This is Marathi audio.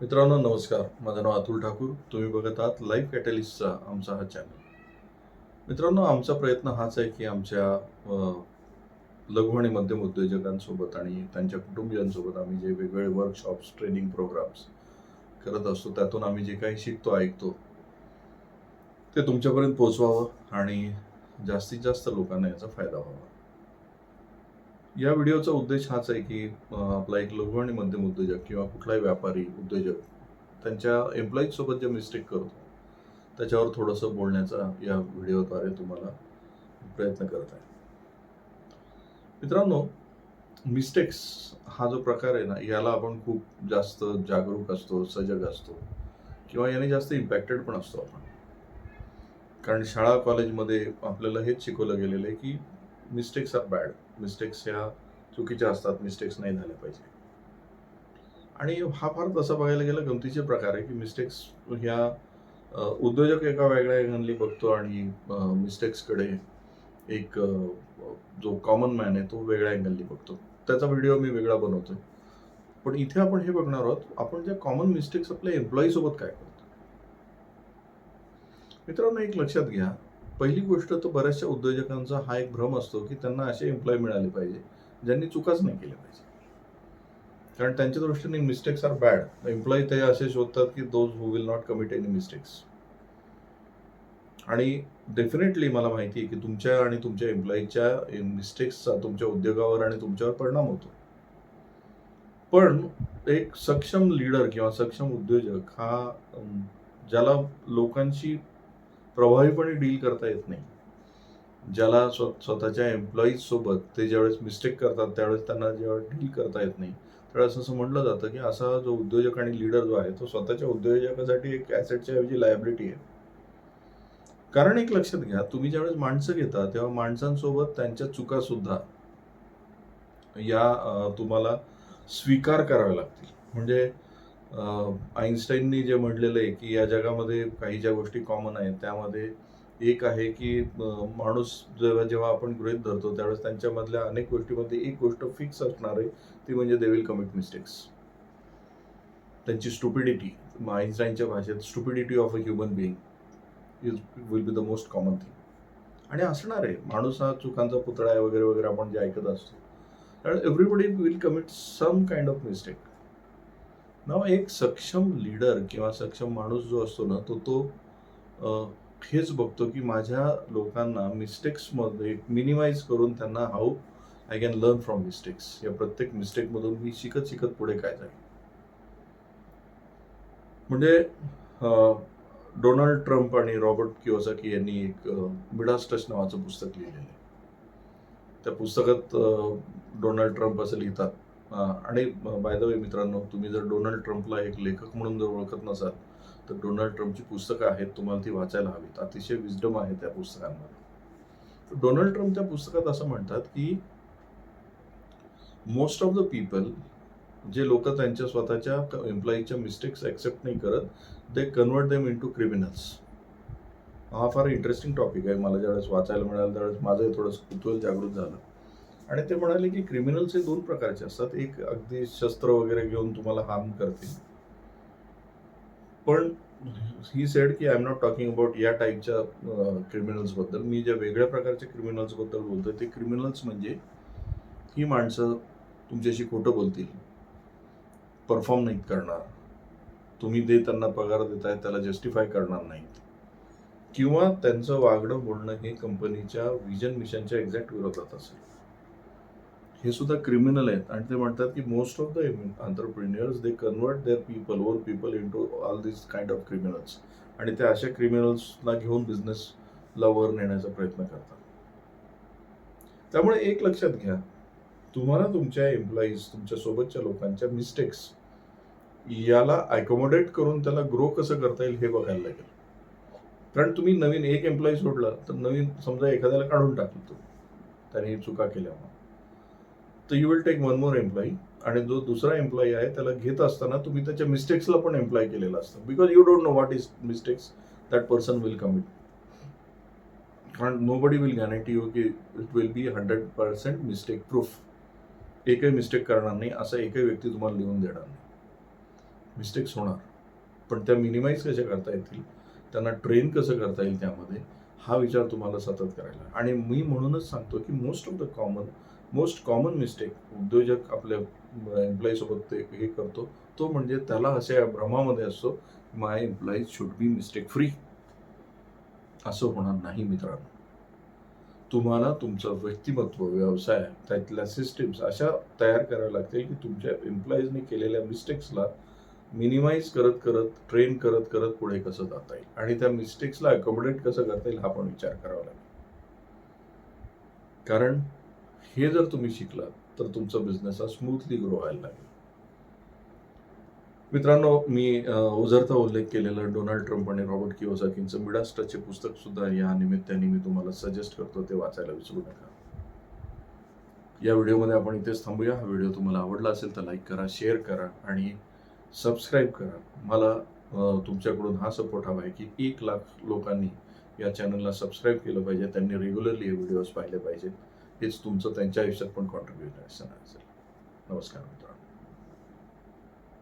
मित्रांनो नमस्कार. माझं नाव अतुल ठाकूर. तुम्ही बघत आहात लाईफ कॅटलिस्टचा आमचा हा चॅनल मित्रांनो आमचा प्रयत्न हाच आहे की आमच्या लघु आणि मध्यम उद्योजकांसोबत आणि त्यांच्या कुटुंबियांसोबत आम्ही जे वेगवेगळे वर्कशॉप्स ट्रेनिंग प्रोग्राम्स करत असतो त्यातून आम्ही जे काही शिकतो ऐकतो ते तुमच्यापर्यंत पोचवावं आणि जास्तीत जास्त लोकांना याचा फायदा व्हावा. या व्हिडिओचा उद्देश हाच आहे की आपला एक लघु आणि मध्यम उद्योजक किंवा कुठलाही व्यापारी उद्योजक त्यांच्या एम्प्लॉईज सोबत जे मिस्टेक करतो त्याच्यावर थोडंसं बोलण्याचा या व्हिडिओद्वारे तुम्हाला प्रयत्न करत आहे. मित्रांनो मिस्टेक्स हा जो प्रकार आहे ना याला आपण खूप जास्त जागरूक असतो सजग असतो किंवा याने जास्त इम्पॅक्टेड पण असतो आपण. कारण शाळा कॉलेजमध्ये आपल्याला हेच शिकवलं गेलेलं आहे की मिस्टेक्स आर बॅड मिस्टेक्स ह्या चुकीच्या असतात. मिस्टेक्स नाही झाल्या पाहिजे. आणि हा फार तसा बघायला गेला गमतीचे प्रकार आहे की मिस्टेक्स ह्या उद्योजक एका वेगळ्या गणली बघतो आणि मिस्टेक्सकडे एक जो कॉमन मॅन आहे तो वेगळ्या अँगलनी बघतो. त्याचा व्हिडिओ मी वेगळा बनवतोय. पण इथे आपण हे बघणार आहोत आपण ज्या कॉमन मिस्टेक्स आपल्या एम्प्लॉई सोबत काय करतो? मित्रांनो एक लक्षात घ्या. पहिली गोष्ट तर बऱ्याचशा उद्योजकांचा हा एक भ्रम असतो की त्यांना असे एम्प्लॉय मिळाले पाहिजे ज्यांनी चुकाच नाही केल्या पाहिजे. कारण त्यांच्या दृष्टीने मिस्टेक्स आर बॅड एम्प्लॉई ते असे शोधतात की those who will not commit any mistakes आणि डेफिनेटली मला माहिती आहे की तुमच्या आणि तुमच्या एम्प्लॉईच्या मिस्टेक्सचा तुमच्या उद्योगावर आणि तुमच्यावर परिणाम होतो. पण एक सक्षम लीडर किंवा सक्षम उद्योजक हा ज्याला लोकांशी प्रभावीपणे डील करता येत नाही. ज्याला स्व स्वतःच्या एम्प्लॉईज सोबत ते ज्यावेळेस मिस्टेक करतात त्यावेळेस त्यांना जेव्हा डील करता येत नाही त्यावेळेस असं म्हटलं जातं की असा जो उद्योजक आणि लीडर जो आहे तो स्वतःच्या उद्योजकासाठी एक ॲसेटच्या ऐवजी लायबिलिटी आहे. कारण एक लक्षात घ्या तुम्ही ज्यावेळेस माणसं घेता तेव्हा माणसांसोबत त्यांच्या चुका सुद्धा या तुम्हाला स्वीकार कराव्या लागतील. म्हणजे आईन्स्टाईननी जे म्हटलेलं आहे की या जगामध्ये काही ज्या गोष्टी कॉमन आहेत त्यामध्ये एक आहे की माणूस जेव्हा जेव्हा आपण गृहित धरतो त्यावेळेस त्यांच्यामधल्या अनेक गोष्टीमध्ये एक गोष्ट फिक्स असणार आहे ती म्हणजे दे विल कमिट मिस्टेक्स त्यांची स्टुपिडिटी आईन्स्टाईनच्या भाषेत stupidity of a human being is will be the most common thing आणि असणार आहे माणूस हा चुकांचा पुतळा आहे वगैरे वगैरे आपण जे ऐकत असतो. कारण everybody will commit some kind of mistake नाव एक सक्षम लीडर किंवा सक्षम माणूस जो असतो ना तो तो हेच बघतो की माझ्या लोकांना मिस्टेक्समध्ये मिनिमाइज करून त्यांना how I can learn from mistakes या प्रत्येक मिस्टेकमधून मी शिकत शिकत पुढे काय जाईल. म्हणजे डोनाल्ड ट्रम्प आणि रॉबर्ट किओसाकी यांनी एक अ, मिडास टच नावाचं पुस्तक लिहिलेलं आहे. त्या पुस्तकात डोनाल्ड ट्रम्प असं लिहितात आणि बाय द वे मित्रांनो तुम्ही जर डोनाल्ड ट्रम्पला एक लेखक म्हणून जर ओळखत नसाल तर डोनाल्ड ट्रम्पची पुस्तकं आहेत तुम्हाला ती वाचायला हवीत. अतिशय विजडम आहे त्या पुस्तकांमध्ये. डोनाल्ड ट्रम्प त्या पुस्तकात असं म्हणतात की मोस्ट ऑफ द पीपल जे लोक त्यांच्या स्वतःच्या एम्प्लॉईच्या मिस्टेक्स ॲक्सेप्ट नाही करत they convert them into criminals हा फार इंटरेस्टिंग टॉपिक आहे. मला ज्यावेळेस वाचायला मिळालं त्यावेळेस माझंही थोडंसं कुतूहल जागृत झालं. आणि ते म्हणाले की क्रिमिनल्स हे दोन प्रकारचे असतात. एक अगदी शस्त्र वगैरे घेऊन तुम्हाला हार्म करतील. पण ही सेड की I am not talking about या टाईपच्या क्रिमिनल्सबद्दल. मी ज्या वेगळ्या प्रकारच्या क्रिमिनल्सबद्दल बोलतोय ते क्रिमिनल्स म्हणजे ही माणसं तुमच्याशी खोटं बोलतील. परफॉर्म नाहीत करणार. तुम्ही जे त्यांना पगार देताय त्याला जस्टिफाय करणार नाहीत. किंवा त्यांचं वागणं बोलणं हे कंपनीच्या विजन मिशनच्या एक्झॅक्ट विरोधात असेल. हे सुद्धा क्रिमिनल आहेत. आणि ते म्हणतात की most of the entrepreneurs they convert their people or people into all this kind of criminals आणि ते अशा क्रिमिनल्सना घेऊन बिझनेसला वर नेण्याचा प्रयत्न करतात. त्यामुळे एक लक्षात घ्या तुम्हाला तुमच्या एम्प्लॉईज तुमच्या सोबतच्या लोकांच्या मिस्टेक्स याला अकोमोडेट करून त्याला ग्रो कसं करता येईल हे बघायला लागेल. कारण तुम्ही नवीन एक एम्प्लॉई सोडला तर नवीन समजा एखाद्याला काढून टाकलं तुम्ही त्याने चुका केल्यामुळे तर you will take one more employee आणि जो दुसरा एम्प्लॉई आहे त्याला घेत असताना तुम्ही त्याच्या मिस्टेक्सला पण एम्प्लॉय केलेला असतं. Because you don't know what is mistakes that person will commit कारण nobody will guarantee you की it will be hundred percent mistake proof एकही मिस्टेक करणार नाही असा एकही व्यक्ती तुम्हाला लिहून देणार नाही. मिस्टेक्स होणार. पण त्या मिनिमाइज कशा करता येतील? त्यांना ट्रेन कसं करता येईल त्यामध्ये? हा विचार तुम्हाला सतत करायला. आणि मी म्हणूनच सांगतो की most of the common most common mistake उद्योजक आपल्या एम्प्लॉईसोबत ते हे करतो तो म्हणजे त्याला अशा भ्रमामध्ये असतो my employees should be mistake free असं होणार नाही मित्रांनो. तुम्हाला तुमचं व्यक्तिमत्व व्यवसाय त्यातल्या सिस्टीम्स अशा तयार कराव्या लागतील की तुमच्या एम्प्लॉईजने केलेल्या मिस्टेक्सला मिनिमाइज करत करत ट्रेन करत करत पुढे कसं जाता येईल? आणि त्या मिस्टेक्सला अकोमोडेट कसं करता येईल हा पण विचार करावा लागेल. कारण हे जर तुम्ही शिकलात तर तुमचा बिझनेस हा स्मूथली ग्रो व्हायला लागेल. मित्रांनो मी ओझरचा उल्लेख केलेला डोनाल्ड ट्रम्प आणि रॉबर्ट किओसाकींचं मिडास्टाचे पुस्तक सुद्धा या निमित्ताने मी तुम्हाला सजेस्ट करतो ते वाचायला विसरू नका. या व्हिडिओमध्ये आपण इथेच थांबूया. हा व्हिडिओ तुम्हाला आवडला असेल तर लाईक करा शेअर करा आणि सबस्क्राईब करा. मला तुमच्याकडून हा सपोर्ट हवा आहे की एक लाख लोकांनी या चॅनलला सबस्क्राईब केलं पाहिजे. त्यांनी रेग्युलरली हे व्हिडिओज पाहिले पाहिजेत. हेच तुमचं त्यांच्या आयुष्यात पण कॉन्ट्रीब्युट असेल नमस्कार मित्रांनो.